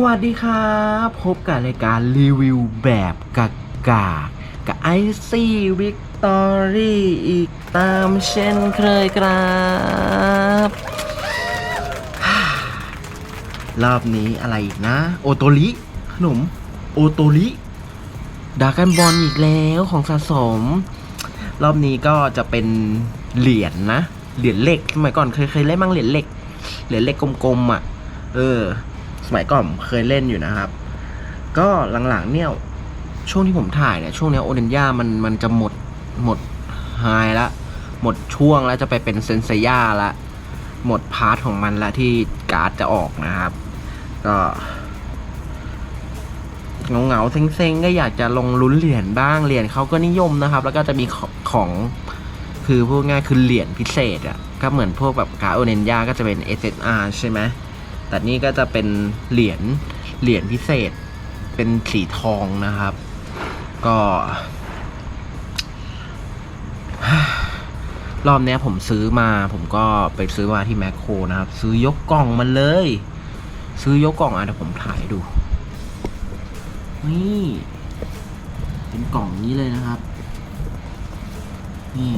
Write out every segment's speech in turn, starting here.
สวัสดีครับพบกับรายการรีวิวแบบกากากับไอซี่วิกตอรี่อีกตามเช่นเคยครับ รอบนี้อะไรอีกนะ โอโตริขนม โอโตริดากันบอลอีกแล้วของสะสม รอบนี้ก็จะเป็นเหรียญนะเหรียญเหล็กสมัยก่อนเคยเคยเล่นบ้างเหรียญเหล็ก เหรียญเหล็กกลมๆอะ เออ สมัยก่อนเคยเล่นอยู่นะครับ ก็หลังๆเนี่ยช่วงที่ผมถ่ายเนี่ยช่วงเนี้ยโอเดนย่ามันมันจะหมดหมดไฮละหมดช่วงแล้วจะไปเป็นเซนเซียาละหมดพาร์ทของมันละที่การ์ดจะออกนะครับ ก็เงาเงาๆเซ็งๆก็อยากจะลงลุ้นเหรียญบ้างเหรียญเขาก็นิยมนะครับ แล้วก็จะมีของของคือพูดง่ายคือเหรียญพิเศษอะ่ะก็เหมือนพวกแบบการ์ดโอเดนย่าก็จะเป็น SSR ใช่ไหม แต่นี่ก็จะเป็นเหรียญเหรียญพิเศษ เป็นสีทองนะครับ ก็ รอบนี้ผมซื้อมา ผมก็ไปซื้อมาที่แมคโครนะครับ ซื้อยกกล่องมาเลย ซื้อยกกล่องอะเดี๋ยวผมถ่ายดู นี่ เป็นกล่องนี้เลยนะครับ นี่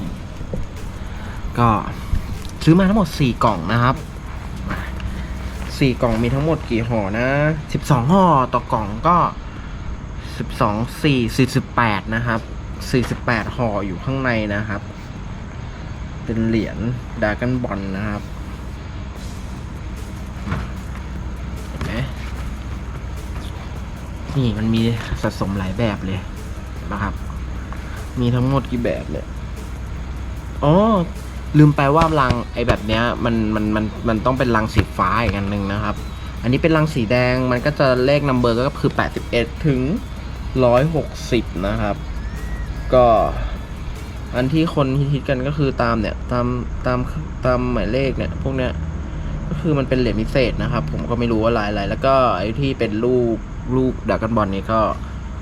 ก็ซื้อมาทั้งหมดสี่กล่องนะครับ สี่กล่องมีทั้งหมดกี่ห่อนะสิบสองห่อต่อกล่องก็สิบสองสี่สี่สิบแปดนะครับสี่สิบแปดห่ออยู่ข้างในนะครับ เป็นเหรียญดากันบอลนะครับเห็นไหมนี่มันมีสะสมหลายแบบเลยนะครับ มีทั้งหมดกี่แบบเลยอ๋อ ลืมไปว่ารังไอแบบเนี้ยมันมันมันมันต้องเป็นรังสีฟ้าอีกอันหนึ่งนะครับ อันนี้เป็นรังสีแดงมันก็จะเลขนัมเบอร์ก็คือ 81 ถึง 160 นะครับ ก็อันที่คนฮิตๆกันก็คือตามเนี่ยตามตามตามหมายเลขเนี่ยพวกเนี้ยก็คือมันเป็นเหรียญพิเศษนะครับ ผมก็ไม่รู้ว่าลายอะไรแล้วก็ไอ้ที่เป็นลูกลูกดักกันบอลนี่ก็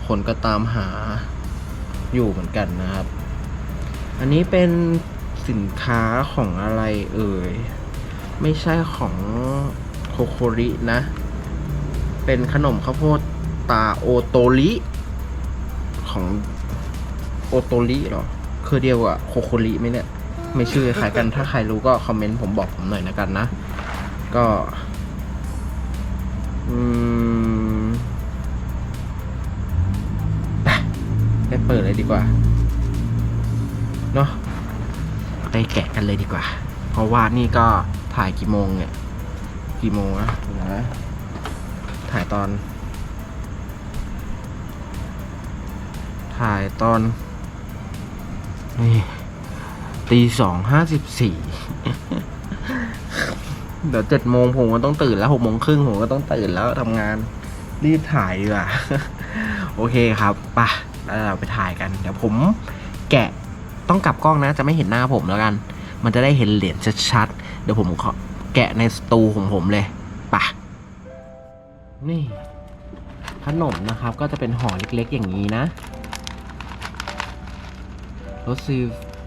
คนก็ตามหาอยู่เหมือนกันนะครับ อันนี้เป็น สินค้าของอะไรเอ่ย ไม่ใช่ของโคโครินะ เป็นขนมข้าวโพดตาโอโตริของโอโตริหรอ คือเดียวกับโคโคริไหมเนี่ย ไม่ชื่อคล้ายกัน ถ้าใครรู้ก็คอมเมนต์ผมบอกผมหน่อยนะกันนะ ก็ อืมไปเปิดเลยดีกว่า เนาะ ไปแกะกันเลยดีกว่า เพราะว่านี่ก็ถ่ายกี่โมงเนี่ย กี่โมงอะนะถ่ายตอน ถ่ายตอน นี่ตีสองห้าสิบสี่เดี๋ยวเจ็ดโมงผมก็ต้องตื่นแล้วหกโมงครึ่งผมก็ต้องตื่นแล้วทำงานรีบถ่ายดีกว่า โอเคครับไปะแล้วเราไปถ่ายกัน เดี๋ยวผมแกะ ต้องกลับกล้องนะจะไม่เห็นหน้าผมแล้วกัน มันจะได้เห็นเหรียญชัดๆ เดี๋ยวผมขอแกะในสตูของผมเลยปะนี่ ขนมนะครับก็จะเป็นห่อเล็กๆอย่างนี้นะรสซี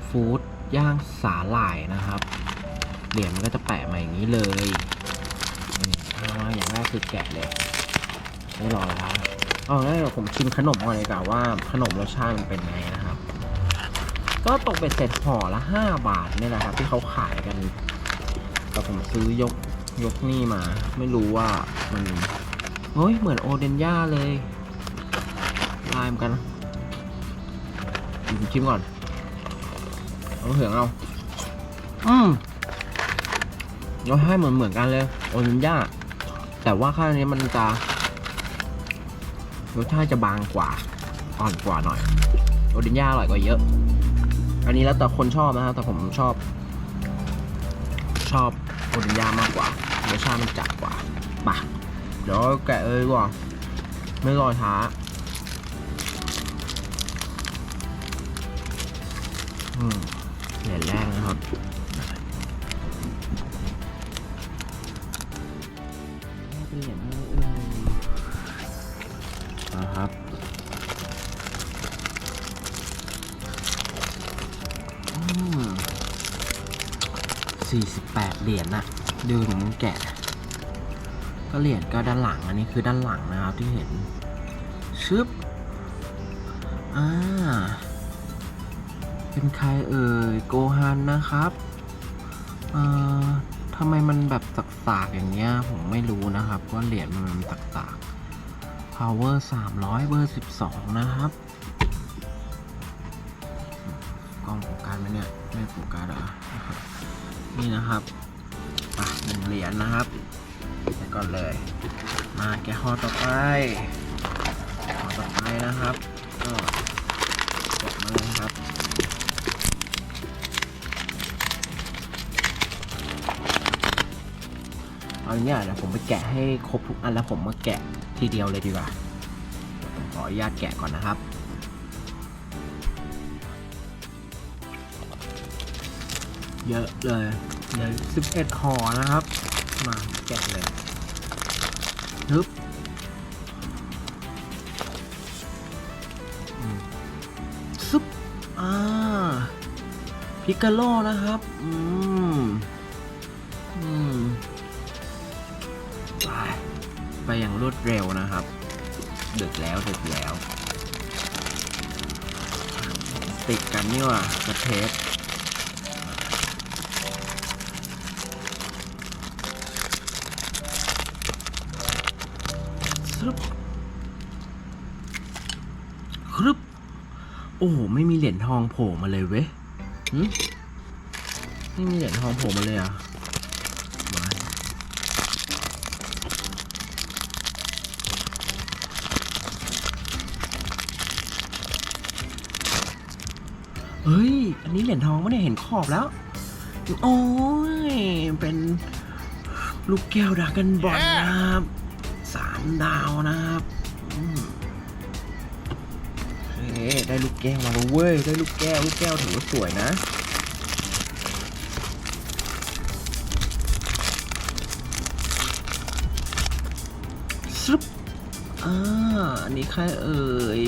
ฟู้ดย่างสาหร่ายนะครับ เหรียญมันก็จะแปะมาอย่างนี้เลยเอาอย่างแรกคือแกะเลยไม่รอแล้วเอแล้วผมชิมขนมก่อนเลยกว่าว่าขนมรสชาติมันเป็นไงนะ ก็ตกเป็นเสร็จห่อละห้าบาทเนี่ยแหละครับ ที่เขาขายกัน แต่ผมซื้อยกยกนี่มา ไม่รู้ว่ามันเฮ้ยเหมือนโอเดนย่าเลยลายเหมือนกันผมชิมก่อนเอาเหืองเอาอืมรสชาติเหมือนเหมือนกันเลยโอเดนย่าแต่ว่าข้างนี้มันจะรสชาติจะบางกว่าอ่อนกว่าหน่อยโอเดนย่าอร่อยกว่าเยอะ อันนี้แล้วแต่คนชอบนะครับแต่ผมชอบ ชอบโอเดนย่ามากกว่ารสชาติมันจัดกว่าปะเดี๋ยวแกะเลยกว่าไม่รอช้าอืมเหรียญแรกนะครับ เป็นเหรียญอะไรเอ่ยนะครับ สี่สิบแปดเหรียญน่ะดูหนูมันแกะ ก็เหรียญก็ด้านหลังอันนี้คือด้านหลังนะครับที่เห็น ชึบ อ่า เป็นใครเอ่ย โกฮันนะครับเอ่อทำไมมันแบบสากๆอย่างเงี้ย ผมไม่รู้นะครับว่าเหรียญมันมันสากๆ power 300 เบอร์ 12 นะครับกล้องโฟกัสไหมเนี่ย ไม่โฟกัสเหรอนะครับ นี่นะครับอะหนึ่งเหรียญนะครับไปก่อนเลย มาแกะห่อต่อไปห่อต่อไปนะครับ ก็กดมาเลยครับเอาอย่างเงี้ยเดี๋ยวผมไปแกะให้ครบทุกอันแล้วผมมาแกะทีเดียวเลยดีกว่าผมขออนุญาตแกะก่อนนะครับ เยอะเลยเหลือ11ห่อนะครับ มาแกะเลยฮึบซุปอ่าพิกาโลนะครับ อืม อืม ไป ไปอย่างรวดเร็วนะครับดึกแล้วดึกแล้ว ติดกันนี่ว่ะกระเทป ครึบครึบโอ้โห ไม่มีเหรียญทองโผล่มาเลยเว้ยหึไม่มีเหรียญทองโผล่มาเลยอะมาเฮ้ย อันนี้เหรียญทองไม่ได้เห็นขอบแล้ว โอ้ย เป็นลูกแก้วดากันบอลนะครับามดาวนะครับเฮ้ได้ลูกแก้วมาแล้วเว้ย ได้ลูกแก้ว ลูกแก้วถือว่าสวยนะ ซึบอ่า อันนี้ใครเอ่ย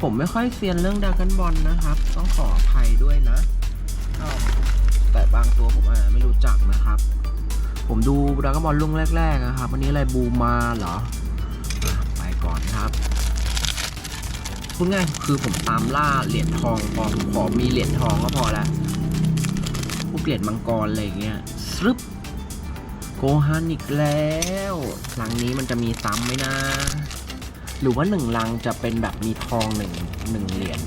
ผมไม่ค่อยเซียนเรื่องดรากันบอลนะครับ ต้องขออภัยด้วยนะ แต่บางตัวผมอาจจะไม่รู้จักนะครับ ผมดูดราก้อนบอลลุ่งแรก ๆ นะครับวันนี้อะไรบูมาเหรอ ก่อนครับพูดง่ายคือผมตามล่าเหรียญทองพอขอมีเหรียญทองก็พอละพวกเหรียญมังกรอะไรเงี้ยซึบโกฮันอีกแล้วหลังนี้มันจะมีซ้ำไหมนะ หรือว่าหนึ่งลังจะเป็นแบบมีทองหนึ่งหนึ่งเหรียญ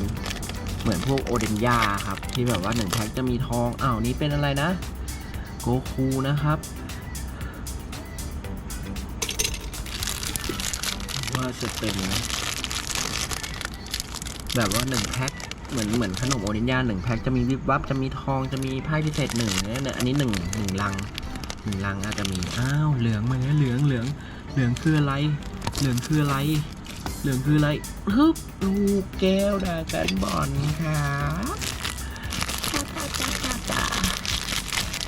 เหมือนพวกโอเดนยาครับ ที่แบบว่าหนึ่งแพ็คจะมีทองอ้าวนี้เป็นอะไรนะ โกคูนะครับ ว่าจะเป็น แบบว่าหนึ่งแพ็คเหมือนเหมือนขนมโอนินยาหนึ่งแพ็คจะมีวิบวับจะมีทองจะมีไพ่พิเศษหนึ่งเนี่ยอันนี้หนึ่งหนึ่งลังหนึ่งลังอาจจะมีอ้าวเหลืองมาเนี่ยเหลืองเหลืองเหลืองคืออะไร เหลืองคืออะไร เหลืองคืออะไรฮึบลูกแก้วดากันบอลครับจ้าจ้าจ้าจ้าจ้า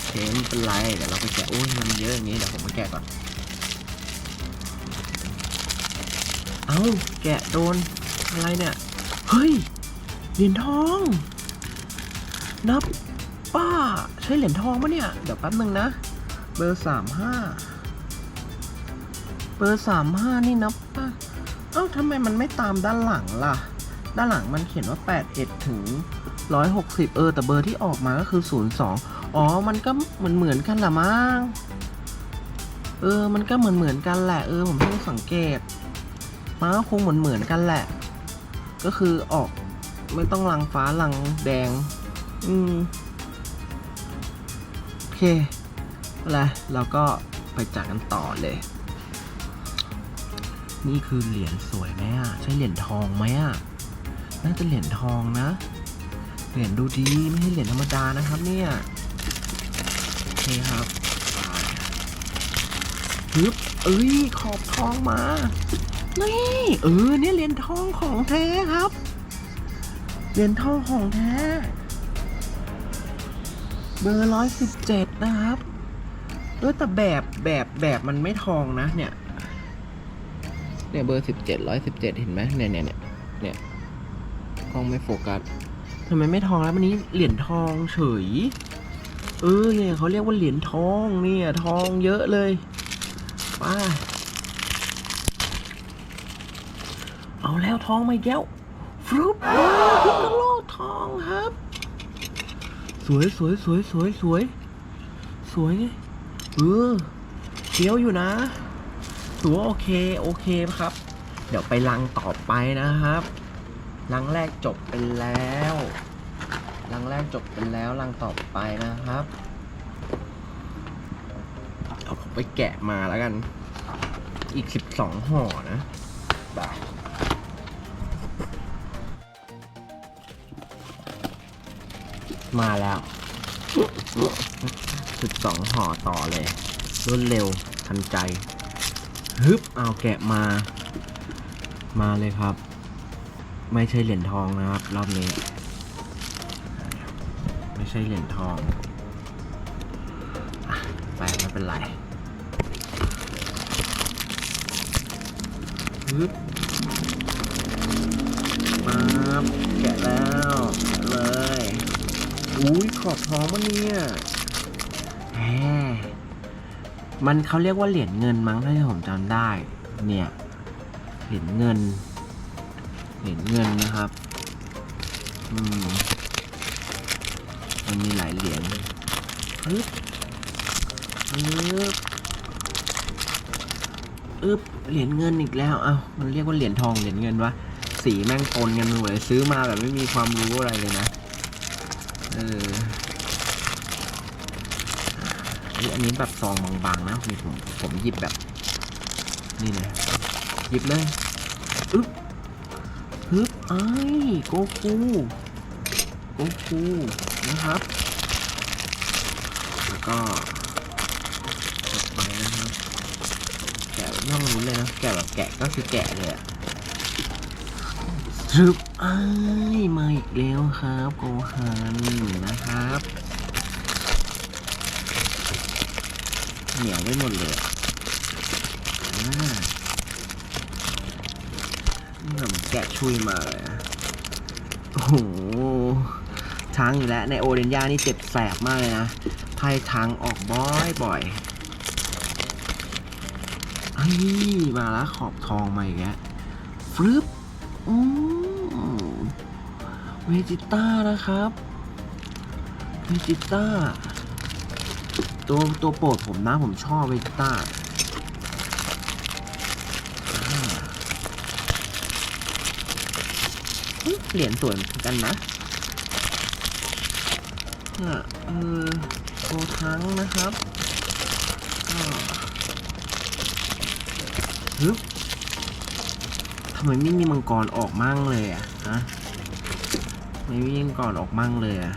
เทมนเป็นไรเดี๋ยวเราไปแกะโอ้ยมันเยอะอย่างงี้เดี๋ยวผมมาแกะก่อน เอ้าแกะโดน อะไรเนี่ย เฮ้ย เหรียญทอง นับป้า ใช่เหรียญทองปะเนี่ย เดี๋ยวแป๊บนึงนะ เบอร์สามห้าเบอร์สามห้านี่นับป้า เอ้าทำไมมันไม่ตามด้านหลังล่ะ ด้านหลังมันเขียนว่าแปดเอ็ดถึงร้อยหกสิบเออ แต่เบอร์ที่ออกมาก็คือศูนย์สองอ๋อ มันก็เหมือนเหมือนกันละมั้ง เออ มันก็เหมือนเหมือนกันแหละ เออ ผมเพิ่งสังเกต มันก็คงเหมือนเหมือนกันแหละ ก็คือออกไม่ต้องลังฟ้าลังแดง อืม โอเคอะไรเราก็ไปจัดกันต่อเลย นี่คือเหรียญสวยไหมอะ ใช่เหรียญทองไหมอะ น่าจะเหรียญทองนะ เหรียญดูดีไม่ใช่เหรียญธรรมดานะครับเนี่ย โอเคครับฮึบเอ้ย ขอบทองมา นี่เออเนี่ยเหรียญทองของแท้ครับ เหรียญทองของแท้ เบอร์ร้อยสิบเจ็ดนะครับเออแต่แบบแบบแบบมันไม่ทองนะ เนี่ย เนี่ยเบอร์สิบเจ็ดร้อยสิบเจ็ดเห็นไหมเนี่ยเนี่ยเนี่ยเนี่ยกล้องไม่โฟกัสทำไมไม่ทองแล้ววันนี้เหรียญทองเฉย เออเนี่ยเขาเรียกว่าเหรียญทองเนี่ย ทองเยอะเลยไป้า เอาแล้วทองมาอีกแล้วฟลุปโอ้พิกโลทองครับ สวยสวยสวยสวยสวย สวยเออเฟี้ยวอยู่นะถือว่าโอเคโอเคครับ เดี๋ยวไปลังต่อไปนะครับลังแรกจบไปแล้วลังแรกจบไปแล้วลังต่อไปนะครับเอาผมไปแกะมาแล้วกัน อีกสิบสองห่อนะบาย มาแล้วสิบสองห่อต่อเลยรวดเร็วทันใจฮึบเอาแกะมา มาเลยครับ ไม่ใช่เหรียญทองนะครับ รอบนี้ ไม่ใช่เหรียญทองอไปไม่เป็นไรฮึบมาแกะแล้ว อุ้ยขอบท้องมันเนี่ยแหมมันเขาเรียกว่าเหรียญเงินมั้งถ้าที่ผมจำได้ เนี่ย เหรียญเงิน เหรียญเงินนะครับ อืม มันมีหลายเหรียญอึ๊บอึ๊บอึบเหรียญเงินอีกแล้ว เอ้า มันเรียกว่าเหรียญทอง เหรียญเงินวะ สีแม่งปนกันหมดเลยซื้อมาแบบไม่มีความรู้อะไรเลยนะ เอออันนี้แบบซองบางๆนะนี่ผมผมหยิบแบบ นี่เลยหยิบเลยอึ๊บฮึบไอ้โกคูโกคูนะครับ แล้วก็ต่อไปนะครับแกะแบบไม่ต้องลุ้นเลยนะแกะแบบแกะก็คือแกะเลยอะ ซึบไอ้ายมาอีกแล้วครับโกฮันนะครับ เหนียวไปหมดเลยนี่แบบแกะชุยมาเลยโอ้โหช้างอีกแล้ว ในโอเดนยานี่เจ็บแสบมากเลยนะไพ่ช้างออกบ่อยบ่อยไอ้มาแล้วขอบทองมาอีกแล้วฟรึบ เวจิต้านะครับเวจิต้าตัวตัวโปรดผมนะ ผมชอบเวจิต้าเหรียญสวยเหมือนกันนะเนี่ยเออโกทั้งนะครับฮึบ ทำไมไม่มีมังกรออกมั่งเลยอะฮะทำไม่มีมังกรออกมั่งเลยอะ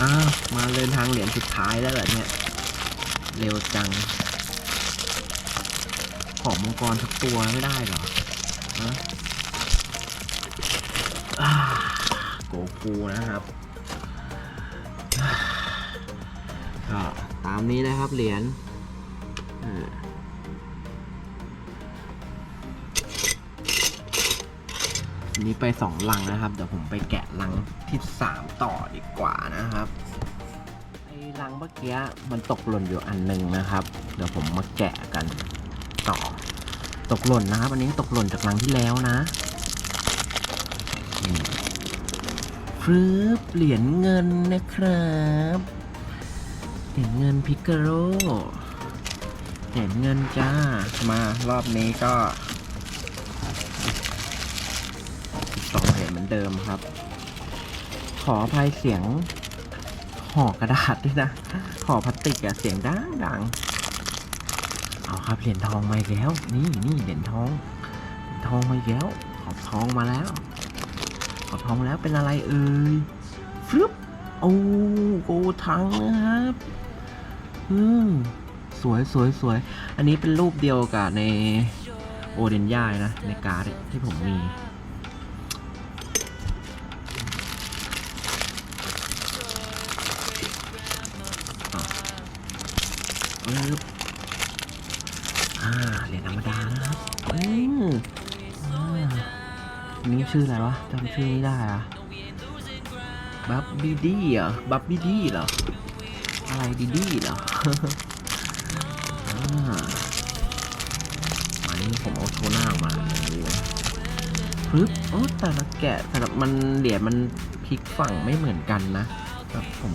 อ้าวมาเดินทางเหรียญสุดท้ายแล้วเหรอเนี่ย เร็วจัง ของมังกรทุกตัวไม่ได้เหรอฮะอ่าโกฟูนะครับก็ตามนี้นะครับเหรียญ อันนี้ไปสองลังนะครับ เดี๋ยวผมไปแกะลังที่สามต่อดีกว่านะครับไอ้ลังเมื่อกี้มันตกหล่นอยู่อันหนึ่งนะครับ เดี๋ยวผมมาแกะกันต่อ ตกหล่นนะครับ อันนี้ตกหล่นจากลังที่แล้วนะฟรึบเหรียญเงินนะครับเหรียญเงินพิกโรเหรียญเงินจ้ามารอบนี้ก็ เหมือนเดิมครับ ขออภัยเสียงห่อกระดาษด้วยนะห่อพลาสติกอะเสียงดังดังเอาครับเหรียญทองมาอีกแล้ว นี่นี่เหรียญทองทองมาอีกแล้ว ขอบทองมาแล้ว ขอบทองแล้วเป็นอะไรเอ่ยฟึบโอ้โกทังนะครับอืมสวยสวยสวย อันนี้เป็นรูปเดียวกับในโอเดนย่านะ ในการ์ดที่ผมมี ปึ๊บอ่าเหรียญธรรมดานะครับอืมนนี้ชื่ออะไรวะจำชื่อไม่ได้อะบับบี้ดี้เหรอบับบี้ดี้เหรอ อะไรดีดี้เหรออ่าอันนี้ผมเอาโชว์หน้ามาอย่างนี้เลยปึ๊บโอ้แต่ละแกะแต่ละมันเหรียญมันพลิกฝั่งไม่เหมือนกันนะแบบผม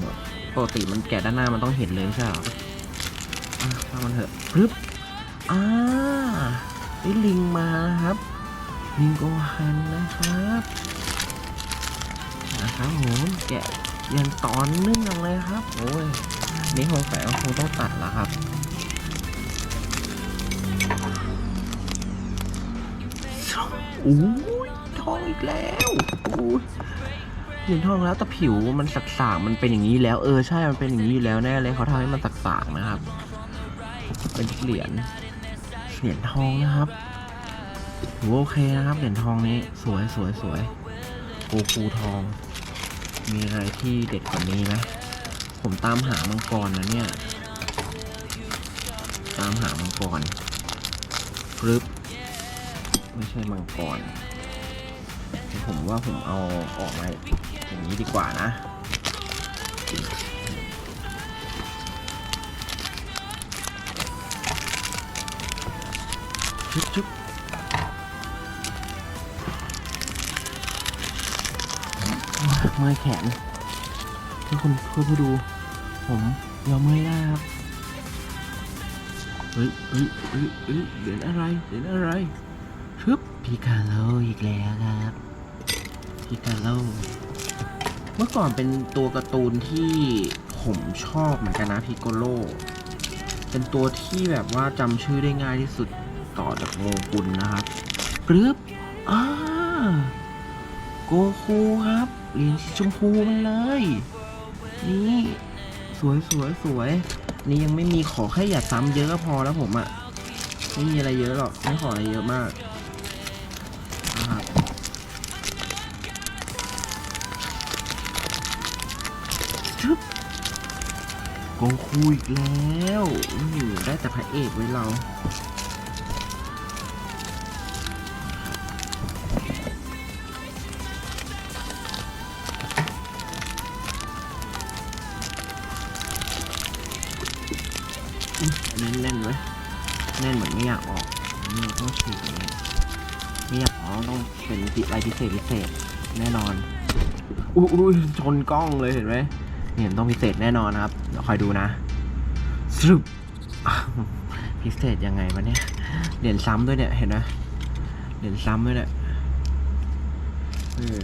ปกติมันแกะด้านหน้ามันต้องเห็นเลยไม่ใช่เหร ออะถ้ามันเถอะปึ๊บอ่าได้ลิงมาครับลิงโกฮันนะครับนะครับผมแกะอยังตอนเนื่องเลยครับโอ้ยนี่คงแฝงคงต้องตัดแล้วครับโอ้ยทองอีกแล้วโอ้ยเหรียญทองแล้วแต่ผิวมันสักสากๆมันเป็นอย่างนี้แล้วเออใช่มันเป็นอย่างนี้อยู่แล้วแน่เลยเขาทำให้มันสักสากๆนะครับ เป็นเหรียญเหรียญทองนะครับถือว่าโอเคนะครับเหรียญทองนี้สวยสวยสวยโกคูทอง มีอะไรที่เด็ดกว่านี้ไหมผมตามหามังกรนะเนี่ย ตามหามังกรกรึบไม่ใช่มังกรผมว่าผมเอาออกมาอย่างนี้ดีกว่านะ ชุบชุบเมื่อยแขนทุกคนเพื่อดู ผมยอมเมื่อยได้ครับเฮ้ยเฮ้ยเฮ้ยเฮ้ยเหรียญอะไรเหรียญอะไรชึบพิคาโลอีกแล้วครับพิคาโลเมื่อก่อนเป็นตัวการ์ตูนที่ผมชอบเหมือนกันนะพิโกโล เป็นตัวที่แบบว่าจำชื่อได้ง่ายที่สุด ต่อจากโงกุลนะครับปรึบอ่าโกคูครับเหรียญสีชมพูมันเลย นี่สวยสวยสวย นี่ยังไม่มีขอแค่อย่าซ้ำเยอะก็พอแล้วผมอะ่ะ ไม่มีอะไรเยอะหรอก ไม่ขออะไรเยอะมากนะครับชึบโกคูอีกแล้วอืมได้แต่พระเอกไว้เรา อุ๊ยอันนี้แน่นไว้ยแน่นเหมือนไม่อยากออกนี่ต้องฉีกอย่างนี้ไม่อยากออกต้องเป็นติอะไรพิเศษพิเศษแน่นอนอุ้ยชนกล้องเลยเห็นไหมเนี่ยต้องพิเศษแน่นอนนะครับเดี๋ยวคอยดูนะสรุปพิเศษยังไงวะเนี่ยเหรียญซ้ำด้วยเนี่ยเห็นไหมเหรียญซ้ำด้วยเนี่ยเออ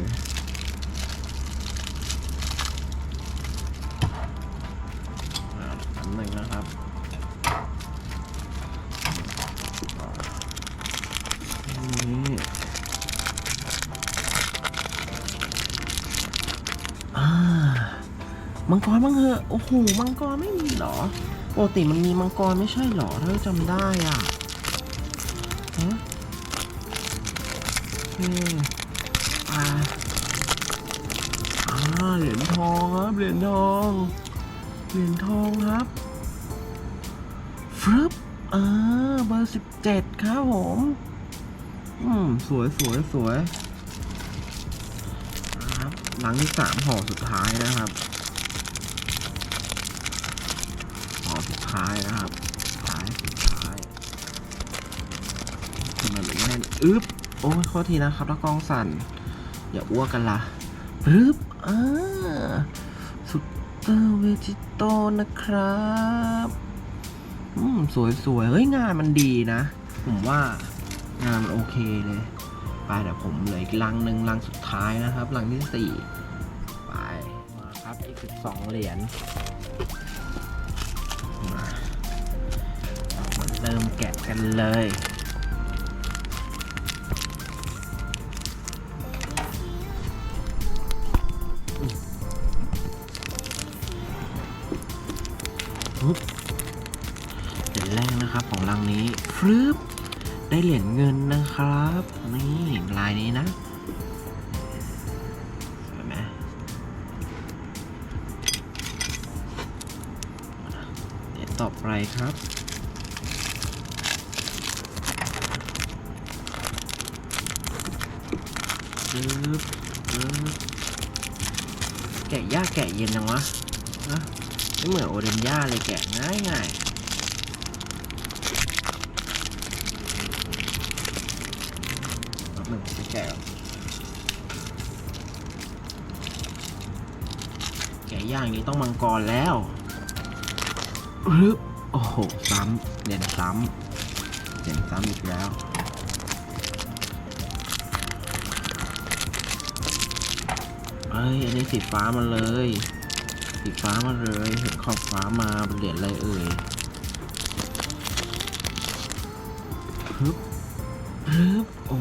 หอะโอ้โหมังกรไม่มีเหรอปกติมันมีมังกรไม่ใช่เหรอถ้าจำได้อะฮะอ่าอ่าเหรียญทองครับเหรียญทองเหรียญทองครับฟรึบอ่าเบอร์สิบเจ็ดครับผม อืม สวยสวยสวยนะครับหลังที่สามห่อสุดท้ายนะครับห่อสุด ท้ายนะครับท้ายสุดท้ายทำไมมันแน่นอึ๊บโอ้ยข้อทีนะครับถ้ากองสั่น อย่าอ้วกกันละปึ๊บอ่าสุดเตอร์เวจิโตนะครับอืมสวยสวยเฮ้ย งานมันดีนะ ผมว่างานมันโอเคเลย ไปเดี๋ยวผมเหลืออีกลังหนึ่งลังสุดท้ายนะครับ ลังที่สี่ไป มาครับ อีกสิบสองเหรียญ มาเรามาเริ่มแกะกันเลยเหรียญแรกนะครับของลังนี้ฟรึบได้เหรียญเงินนะครับ นี่ลายนี้นะ ครับ แกะยากแกะเย็นนะวะนะไม่เหมือนโอเดนย่าเลยแกะง่ายง่ายหนึ่งแกะแกะย่างนี้ต้องมังกรแล้วฮึบ โอ้โห ซ้ำเหรียญซ้ำเหรียญซ้ำอีกแล้ว เอ้ย อันนี้สีฟ้ามาเลย สีฟ้ามาเลยเห็นขอบฟ้ามาเป็นเหรียญอะไรเอ่ยฮึบฮึบโอ้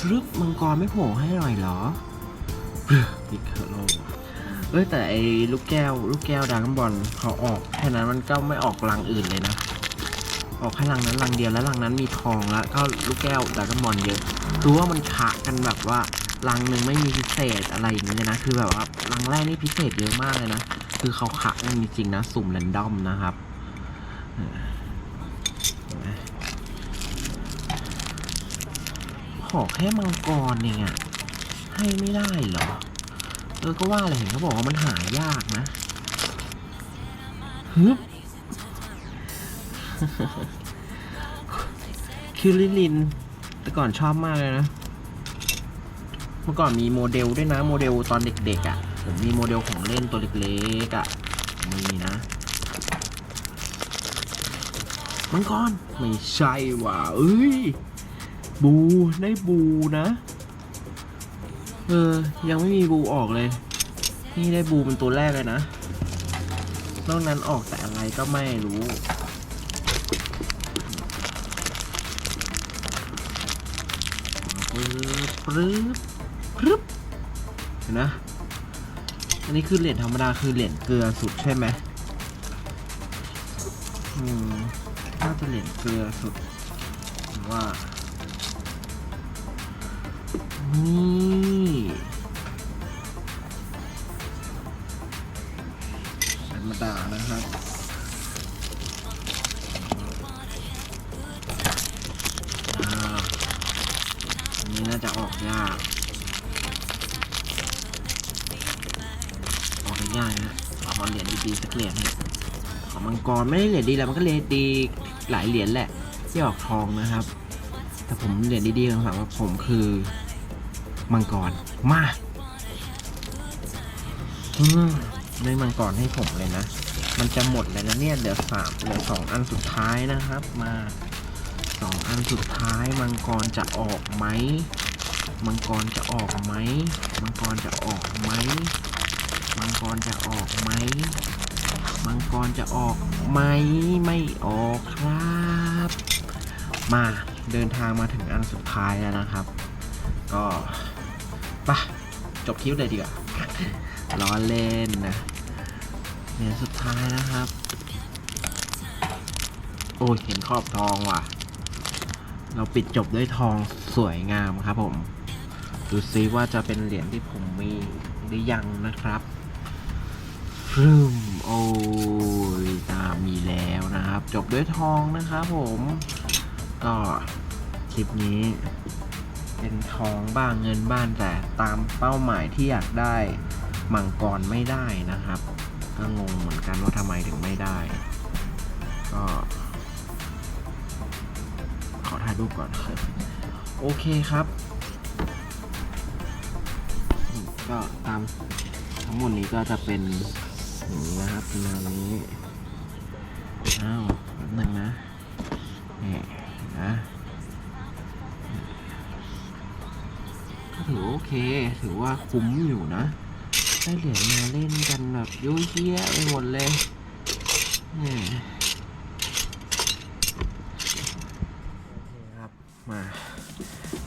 สรึบมังกรไม่โผล่ให้หน่อยเหรอพิกเคโลเอ้ยแต่ไอ้ลูกแก้ว ลูกแก้วดรากอนบอลเขาออกแค่นั้นมันก็ไม่ออกรังอื่นเลยนะ ออกแค่รังนั้นรังเดียวแล้วรังนั้นมีทองแล้วก็ลูกแก้วดรากอนบอลเยอะรู้ว่ามันขะกันแบบว่ารังหนึ่งไม่มีพิเศษอะไรอย่างนี้ยนะ คือแบบว่ารังแรกนี่พิเศษเยอะมากเลยนะ คือเขาขะกันจริงๆนะ สุ่มแรนดอมนะครับเออเห็นไหม ขอแค่มังกรเองอะให้ไม่ได้เหรอ เออก็ว่าอะไรเห็นเขาบอกว่ามันหายากนะฮึบคิริลิน แต่ก่อนชอบมากเลยนะ เมื่อก่อนมีโมเดลด้วยนะ โมเดลตอนเด็กๆอะ่ะ ผมมีโมเดลของเล่นตัวเล็กๆอะ่ะ มีนะมังกรไม่ใช่ว่ะเอ้ย บูได้บูนะ เออ ยังไม่มีบูออกเลย นี่ได้บูเป็นตัวแรกเลยนะ นอกนั้นออกแต่อะไรก็ไม่รู้ปึ๊บปึ๊บปึ๊บเห็นนะ อันนี้คือเหรียญธรรมดาคือเหรียญเกลือสุดใช่ไหมอืมน่าจะเหรียญเกลือสุดว่า นี่ธรรมดานะครับอ่าอันนี้น่าจะออกยาก ออกยากนะขอเหรียญดีๆสักเหรียญเนี่ยของมังกรไม่ได้เหรียญดีแล้วมันก็เหรียญดีหลายเหรียญแหละที่ออกทองนะครับ แต่ผมเหรียญดีๆของผมว่าผมคือ มังกรมาอืมได้มังกรให้ผมเลยนะ มันจะหมดเลยนะเนี่ยเดี๋ยวสามเหลือสองอันสุดท้ายนะครับ มาสองอันสุดท้ายมังกรจะออกไหมมังกรจะออกไหมมังกรจะออกไหมมังกรจะออกไหมมังกรจะออกไหมไม่ออกครับ มาเดินทางมาถึงอันสุดท้ายแล้วนะครับ ก็ ปะจบคลิปเลยดีกว่าล้อเล่นนะเนี่ยสุดท้ายนะครับ โอ้เห็นขอบทองว่ะ เราปิดจบด้วยทองสวยงามครับผม ดูซิว่าจะเป็นเหรียญที่ผมมีหรือยังนะครับฟรึมโอ้ยตามีแล้วนะครับ จบด้วยทองนะครับผม ก็คลิปนี้ เป็นทองบ้างเงินบ้างแต่ตามเป้าหมายที่อยากได้มังกรไม่ได้นะครับ ก็งงเหมือนกันว่าทำไมถึงไม่ได้ ก็ขอถ่ายรูปก่อนโอเคครับ ก็ตามทั้งหมดนี้ก็จะเป็นอย่างนี้นะครับป็นแนวนี้อ้าว ถือว่าคุ้มอยู่นะ ได้เหรียญมาเล่นกันแบบยุ่ยเยี้ยไปหมดเลยนี่ครับมา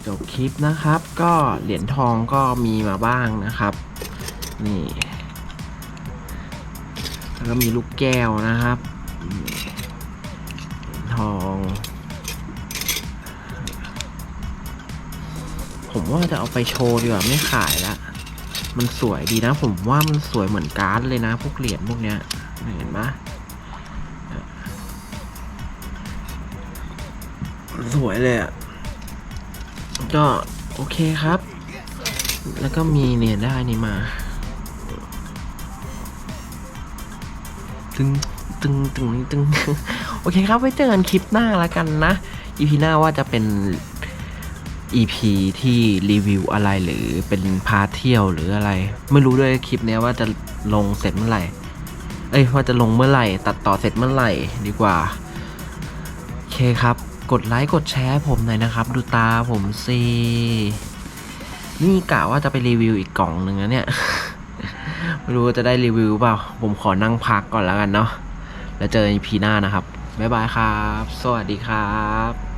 จบคลิปนะครับ ก็เหรียญทองก็มีมาบ้างนะครับ นี่ แล้วก็มีลูกแก้วนะครับ ว่าจะเอาไปโชว์ดีกว่าไม่ขายละมันสวยดีนะ ผมว่ามันสวยเหมือนการ์ดเลยนะ พวกเหรียญพวกเนี้ยเห็นปะสวยเลยอะ ก็โอเคครับ แล้วก็มีเนี่ยได้นี่มา ตึงตึงตึงตึง โอเคครับไว้เจอกันคลิปหน้าแล้วกันนะ EP หน้าว่าจะเป็น EP ที่รีวิวอะไรหรือเป็นพาเที่ยวหรืออะไร ไม่รู้ด้วยคลิปนี้ว่าจะลงเสร็จเมื่อไหร่ เอ้ยว่าจะลงเมื่อไหร่ ตัดต่อเสร็จเมื่อไหร่ดีกว่าโอเคครับ กดไลค์กดแชร์ผมหน่อยนะครับ ดูตาผมสินี่กะว่าจะไปรีวิวอีกกล่องหนึ่งนะเนี่ยไม่รู้จะได้รีวิวเปล่า ผมขอนั่งพักก่อนแล้วกันเนาะแล้วเจอกัน EP หน้านะครับ บ๊ายบายครับ สวัสดีครับ